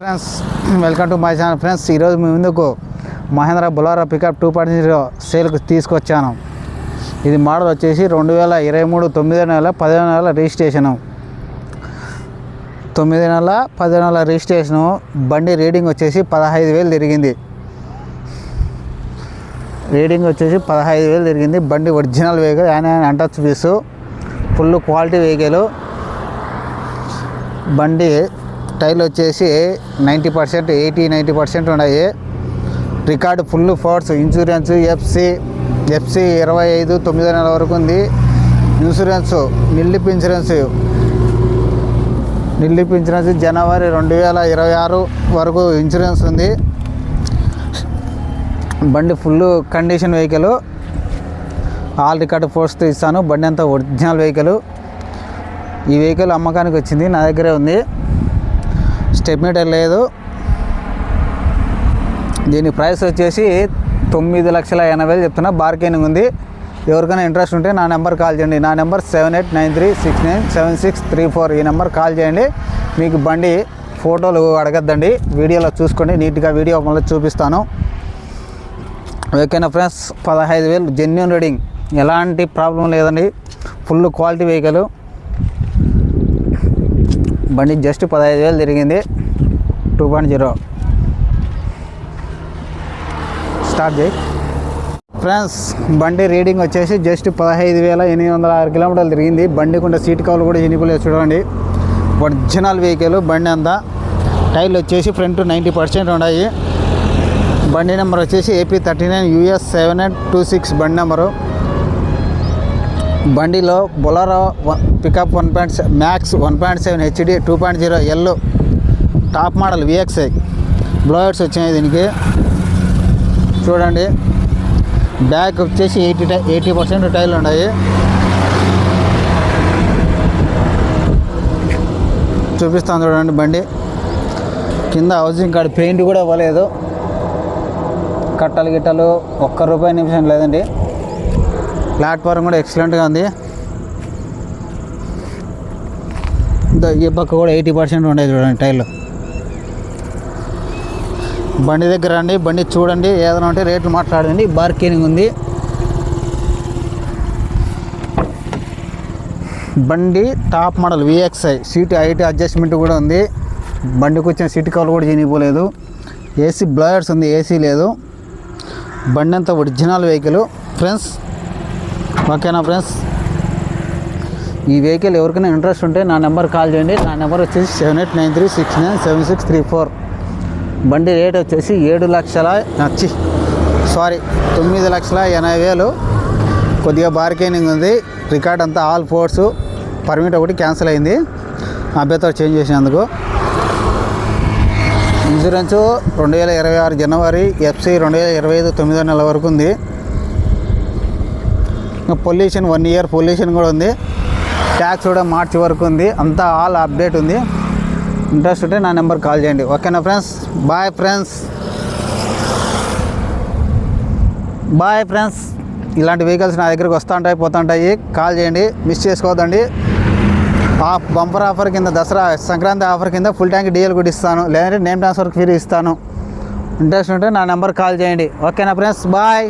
Friends welcome to my channel friends ఈరోజు మీ ముందుకు Mahindra Bolero pickup two point zero సేల్కి తీసుకొచ్చాను. ఇది మోడల్ వచ్చేసి రెండు వేల ఇరవై మూడు తొమ్మిదో నెల పదిహేను నెలల రిజిస్ట్రేషను తొమ్మిది నెలల పదిహేను నెలల రిజిస్ట్రేషను బండి రీడింగ్ వచ్చేసి పదహైదు వేలు తిరిగింది. రీడింగ్ వచ్చేసి పదహైదు వేలు తిరిగింది. బండి ఒరిజినల్ వెహికల్ ఆయన untouch piece full quality vehicle బండి టైర్లు వచ్చేసి ninety percent eighty ninety percent ఉన్నాయి. Record full force insurance FC FC ఇరవై ఐదు తొమ్మిదో నెల వరకు ఉంది. ఇన్సూరెన్స్ నిల్లిప్ ఇన్సూరెన్స్. నిల్లిప్ ఇన్సూరెన్స్ జనవరి రెండు వేల ఇరవై ఆరు వరకు ఇన్సూరెన్స్ ఉంది. బండి full condition vehicle. All record ఫోర్స్తో ఇస్తాను. బండి అంతా ఒరిజినల్ వెహికల్. ఈ వెహికల్ అమ్మకానికి వచ్చింది నా దగ్గరే ఉంది. స్టెప్ మీటర్ లేదు. దీని ప్రైస్ వచ్చేసి తొమ్మిది లక్షల ఎనభై వేలు చెప్తున్నా. బార్గెనింగ్ ఉంది. ఎవరికైనా ఇంట్రెస్ట్ ఉంటే నా నెంబర్ కాల్ చేయండి. నా number seven eight nine three six nine seven six three four ఈ నెంబర్ కాల్ చేయండి. మీకు బండి ఫోటోలు అడగద్దండి. వీడియోలో చూసుకోండి నీట్గా వీడియో మళ్ళీ చూపిస్తాను. ఓకేనా ఫ్రెండ్స్? పదహైదు వేలు. జెన్యున్ రీడింగ్ ఎలాంటి ప్రాబ్లం లేదండి. ఫుల్ క్వాలిటీ వెహికల్ బండి జస్ట్ పదహైదు వేలు తిరిగింది. Two point zero. స్టార్ట్ చేయి. ఫ్రెండ్స్ బండి రీడింగ్ వచ్చేసి జస్ట్ పదహైదు వేల ఎనిమిది వందల ఆరు కిలోమీటర్లు తిరిగింది. బండి ఉండే సీట్ కవర్లు కూడా చినిపోలేదు చూడండి. ఒరిజినల్ వెహికల్ బండి అంతా. టైర్లు వచ్చేసి ఫ్రంట్ నైంటీ పర్సెంట్ ఉన్నాయి. బండి నెంబర్ వచ్చేసి AP thirty nine US seven eight two six బండి నెంబరు. బండిలో Bolero pickup one point max one point seven HD two point zero L top model VXI. Blowers వచ్చినాయి దీనికి. చూడండి. బ్యాక్ వచ్చేసి eighty టై eighty percent టైర్లు ఉన్నాయి. చూపిస్తాను చూడండి బండి. కింద హౌసింగ్ కార్డ్ పెయింట్ కూడా ఇవ్వలేదు. కట్టలు గిట్టలు ఒక్క రూపాయి నిమిషం లేదండి. ప్లాట్ఫారం కూడా ఎక్సలెంట్గా ఉంది. ఈ పక్క కూడా ఎయిటీ పర్సెంట్ ఉండేది చూడండి టైర్లు బండి దగ్గర రండి బండి చూడండి ఏదైనా ఉంటే రేట్లు మాట్లాడండి బార్గెనింగ్ ఉంది. బండి top model VXI seat height adjustment కూడా ఉంది. బండికి వచ్చిన సీట్ కవర్ కూడా చినిగిపోలేదు. ఏసీ బ్లయర్స్ ఉంది ఏసీ లేదు. బండి అంతా ఒరిజినల్ వెహికల్ ఫ్రెండ్స్ ఓకేనా ఫ్రెండ్స్? ఈ వెహికల్ ఎవరికైనా ఇంట్రెస్ట్ ఉంటే నా నెంబర్ కాల్ చేయండి. నా నెంబర్ వచ్చేసి seven eight nine three six nine seven six three four. బండి రేట్ వచ్చేసి ఏడు లక్షల నచ్చి సారీ తొమ్మిది లక్షల ఎనభై వేలు. కొద్దిగా బార్గెనింగ్ ఉంది. రికార్డ్ అంతా ఆల్ ఫోర్స్ పర్మిట్ ఒకటి క్యాన్సిల్ అయింది. అభ్యర్థి చేంజ్ చేసినందుకు. ఇన్సూరెన్స్ రెండు వేల ఇరవై ఆరు జనవరి ఎఫ్సి రెండు వేల ఇరవై ఐదు తొమ్మిదో నెల వరకు ఉంది. పొల్యూషన్ వన్ ఇయర్ పొల్యూషన్ కూడా ఉంది. ట్యాక్స్ కూడా మార్చి వరకు ఉంది. అంతా ఆల్ అప్డేట్ ఉంది. ఇంట్రెస్ట్ ఉంటే నా నెంబర్ కాల్ చేయండి. ఓకేనా friends bye friends bye friends ఇలాంటి వెహికల్స్ నా దగ్గరికి వస్తూ ఉంటాయి పోతుంటాయి కాల్ చేయండి. మిస్ చేసుకోవద్దండి. ఆ బంపర్ ఆఫర్ కింద దసరా సంక్రాంతి ఆఫర్ కింద ఫుల్ ట్యాంక్ డీజిల్ కూడా ఇస్తాను. లేదంటే నేమ్ ట్రాన్స్ఫర్ ఫ్రీ ఇస్తాను. ఇంట్రెస్ట్ ఉంటే నా నెంబర్ కాల్ చేయండి. ఓకేనా ఫ్రెండ్స్ బాయ్